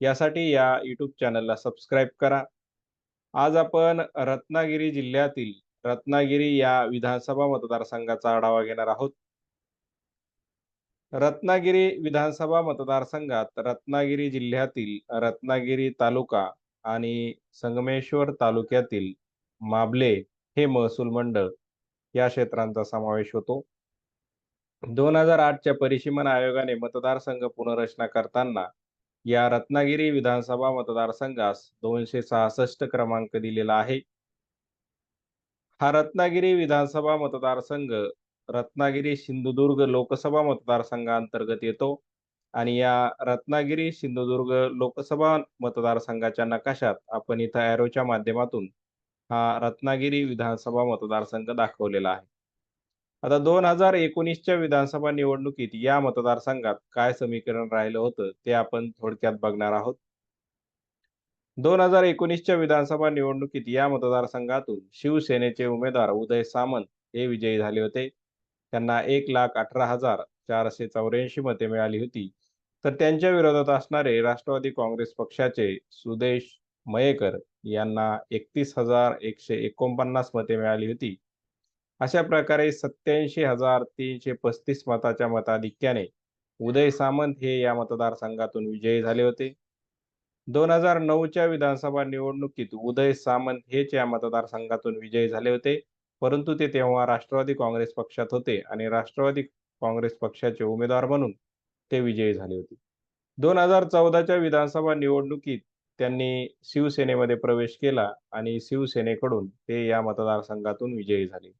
यासाठी या यूट्यूब चॅनलला सबस्क्राईब करा. आज आपण रत्नागिरी जिल्ह्यातील रत्नागिरी या विधानसभा मतदारसंघाचा आढावा घेणार आहोत. रत्नागिरी विधानसभा मतदारसंघात रत्नागिरी जिल्ह्यातील रत्नागिरी तालुका आणि संगमेश्वर तालुक्यातील माबले हे महसूल मंडळ या क्षेत्रांचा समावेश होतो. दोन हजार आठच्या परिसीमन आयोगाने मतदारसंघ पुनर्रचना करताना या रत्नागिरी विधानसभा मतदारसंघास दोनशे सहासष्ट क्रमांक दिलेला आहे. हा रत्नागिरी विधानसभा मतदारसंघ रत्नागिरी सिंधुदुर्ग लोकसभा मतदारसंघांतर्गत येतो आणि या रत्नागिरी सिंधुदुर्ग लोकसभा मतदारसंघाच्या नकाशात आपण इथं ॲरोच्या माध्यमातून हा रत्नागिरी विधानसभा मतदारसंघ दाखवलेला आहे. आता दोन हजार एकोणीसच्या विधानसभा निवडणुकीत या मतदारसंघात काय समीकरण राहिलं होतं ते आपण थोडक्यात बघणार आहोत. दोन हजार एकोणीसच्या विधानसभा निवडणुकीत या मतदारसंघातून शिवसेनेचे उमेदवार उदय सामंत हे विजयी झाले होते. त्यांना एक लाख अठरा हजार चारशे चौऱ्याऐंशी मते मिळाली होती. तर त्यांच्या विरोधात असणारे राष्ट्रवादी काँग्रेस पक्षाचे सुदेश मयेकर यांना एकतीस हजार एकशे एकोणपन्नास मते मिळाली होती. अशा प्रकारे सत्याऐंशी हजार तीनशे पस्तीस मताच्या मताधिक्याने उदय सामंत हे या मतदारसंघातून विजयी झाले होते. दोन हजार नऊच्या विधानसभा निवडणुकीत उदय सामंत हेच या मतदारसंघातून विजयी झाले होते. परंतु ते तेव्हा राष्ट्रवादी काँग्रेस पक्षात होते आणि राष्ट्रवादी काँग्रेस पक्षाचे उमेदवार म्हणून ते विजयी झाले होते. दोन हजार चौदाच्या विधानसभा निवडणुकीत त्यांनी शिवसेनेमध्ये प्रवेश केला आणि शिवसेनेकडून ते या मतदारसंघातून विजयी झाले.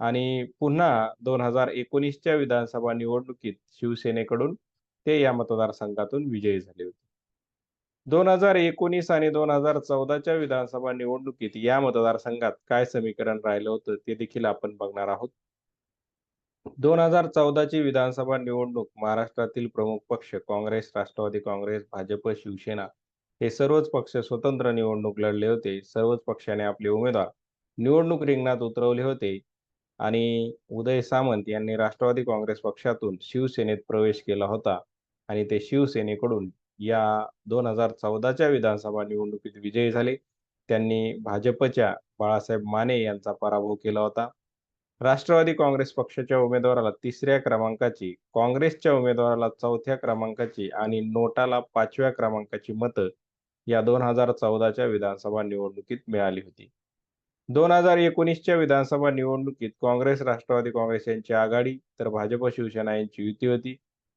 आणि पुन्हा दोन हजार एकोणीसच्या विधानसभा निवडणुकीत शिवसेनेकडून ते या मतदारसंघातून विजयी झाले होते. दोन हजार एकोणीस आणि दोन हजार चौदाच्या विधानसभा निवडणुकीत या मतदारसंघात काय समीकरण राहिलं होतं ते देखील आपण बघणार आहोत. दोन हजार चौदाची विधानसभा निवडणूक महाराष्ट्रातील प्रमुख पक्ष काँग्रेस राष्ट्रवादी काँग्रेस भाजप शिवसेना हे सर्वच पक्ष स्वतंत्र निवडणूक लढले होते. सर्वच पक्षाने आपले उमेदवार निवडणूक रिंगणात उतरवले होते. आणि उदय सामंत यांनी राष्ट्रवादी काँग्रेस पक्षातून शिवसेनेत प्रवेश केला होता. आणि ते शिवसेनेकडून या दोन हजार चौदाच्या विधानसभा निवडणुकीत विजयी झाले. त्यांनी भाजपच्या बाळासाहेब माने यांचा पराभव केला होता. राष्ट्रवादी काँग्रेस पक्षाच्या उमेदवाराला तिसऱ्या क्रमांकाची काँग्रेसच्या उमेदवाराला चौथ्या क्रमांकाची आणि नोटाला पाचव्या क्रमांकाची मतं या दोन हजार चौदाच्या विधानसभा निवडणुकीत मिळाली होती. दोन हजार एकोणीसच्या विधानसभा निवडणुकीत काँग्रेस राष्ट्रवादी काँग्रेस यांची आघाडी तर भाजप शिवसेना यांची युती होती.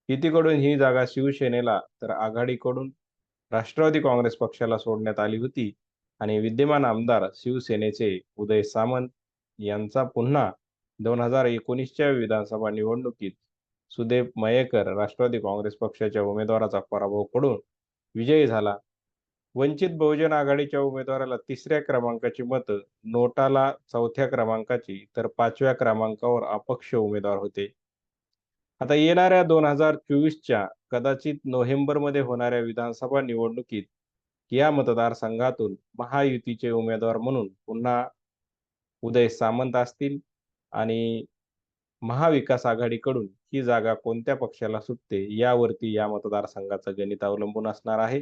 युतीकडून ही जागा शिवसेनेला तर आघाडीकडून राष्ट्रवादी काँग्रेस पक्षाला सोडण्यात आली होती. आणि विद्यमान आमदार शिवसेनेचे उदय सामंत यांचा पुन्हा दोन हजार एकोणीसच्या विधानसभा निवडणुकीत सुदेव मयेकर राष्ट्रवादी काँग्रेस पक्षाच्या उमेदवाराचा पराभव करून विजयी झाला. वंचित बहुजन आघाडीच्या उमेदवाराला तिसऱ्या क्रमांकाची मतं नोटाला चौथ्या क्रमांकाची तर पाचव्या क्रमांकावर अपक्ष उमेदवार होते. आता येणाऱ्या दोन हजार चोवीसच्या कदाचित नोव्हेंबरमध्ये होणाऱ्या विधानसभा निवडणुकीत या मतदारसंघातून महायुतीचे उमेदवार म्हणून पुन्हा उदय सामंत असतील आणि महाविकास आघाडीकडून ही जागा कोणत्या पक्षाला सुटते यावरती या मतदारसंघाचं गणित अवलंबून असणार आहे.